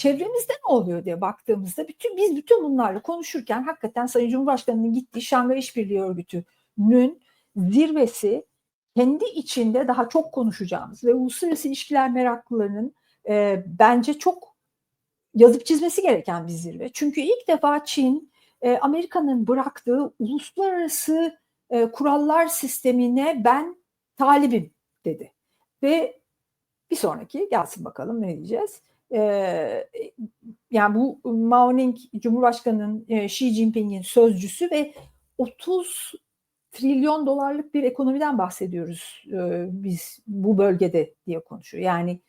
çevremizde ne oluyor diye baktığımızda bütün biz bütün bunlarla konuşurken hakikaten Sayın Cumhurbaşkanı'nın gittiği Şangay İşbirliği Örgütü'nün zirvesi kendi içinde daha çok konuşacağımız ve uluslararası ilişkiler meraklılarının e, bence çok yazıp çizmesi gereken bir zirve. Çünkü ilk defa Çin e, Amerika'nın bıraktığı uluslararası e, kurallar sistemine ben talibim dedi. Ve bir sonraki gelsin bakalım ne diyeceğiz. Ee, yani bu Mao Ning Cumhurbaşkanı'nın e, Xi Jinping'in sözcüsü ve 30 trilyon dolarlık bir ekonomiden bahsediyoruz e, biz bu bölgede diye konuşuyor. Yani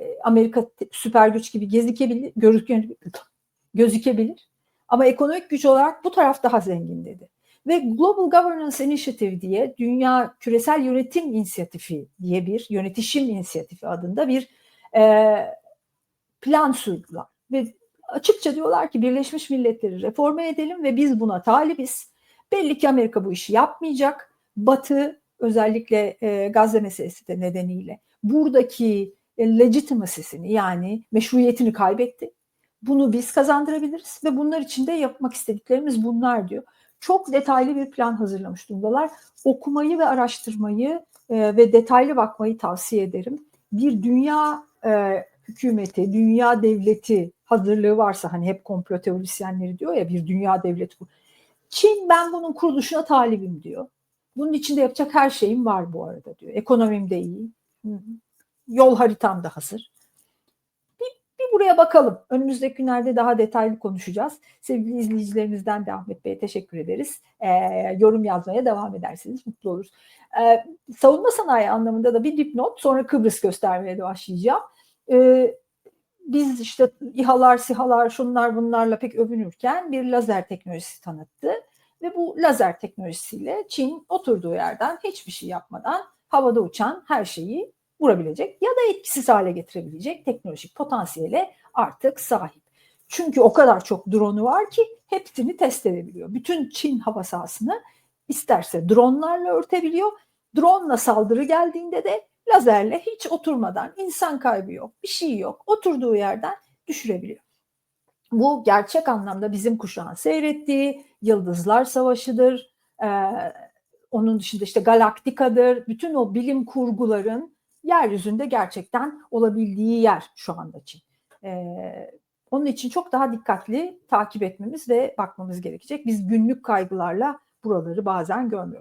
e, Amerika süper güç gibi gözükebilir, gözükebilir ama ekonomik güç olarak bu taraf daha zengin dedi. Ve Global Governance Initiative diye Dünya Küresel Yönetim İnisiyatifi diye bir yönetişim inisiyatifi adında bir e, plan sürdüler. Ve açıkça diyorlar ki Birleşmiş Milletleri reforme edelim ve biz buna talibiz. Belli ki Amerika bu işi yapmayacak. Batı özellikle e, Gazze meselesi de nedeniyle buradaki e, legitimacy'sini yani meşruiyetini kaybetti. Bunu biz kazandırabiliriz ve bunlar için de yapmak istediklerimiz bunlar diyor. Çok detaylı bir plan hazırlamış durumdalar. Okumayı ve araştırmayı e, ve detaylı bakmayı tavsiye ederim. Bir dünya e, hükümeti, dünya devleti hazırlığı varsa hani hep komplo teorisyenleri diyor ya bir dünya devleti. Çin ben bunun kuruluşuna talibim diyor. Bunun içinde yapacak her şeyim var bu arada diyor. Ekonomim de iyi. Yol haritam da hazır. Bir, bir buraya bakalım. Önümüzdeki günlerde daha detaylı konuşacağız. Sevgili izleyicilerimizden de Ahmet Bey'e teşekkür ederiz. Ee, yorum yazmaya devam ederseniz mutlu oluruz. Ee, savunma sanayi anlamında da bir dipnot sonra Kıbrıs göstermeye de başlayacağım. Ee, biz işte İHA'lar, SİHA'lar, şunlar bunlarla pek övünürken bir lazer teknolojisi tanıttı. Ve bu lazer teknolojisiyle Çin oturduğu yerden hiçbir şey yapmadan havada uçan her şeyi vurabilecek ya da etkisiz hale getirebilecek teknolojik potansiyele artık sahip. Çünkü o kadar çok drone'u var ki hepsini test edebiliyor. Bütün Çin hava sahasını isterse dronlarla örtebiliyor. Drone'la saldırı geldiğinde de lazerle hiç oturmadan insan kaybı yok, bir şey yok. Oturduğu yerden düşürebiliyor. Bu gerçek anlamda bizim kuşağın seyrettiği Yıldızlar Savaşı'dır. Ee, onun dışında işte Galaktika'dır. Bütün o bilim kurguların yeryüzünde gerçekten olabildiği yer şu anda için. Ee, onun için çok daha dikkatli takip etmemiz ve bakmamız gerekecek. Biz günlük kaygılarla buraları bazen görmüyoruz.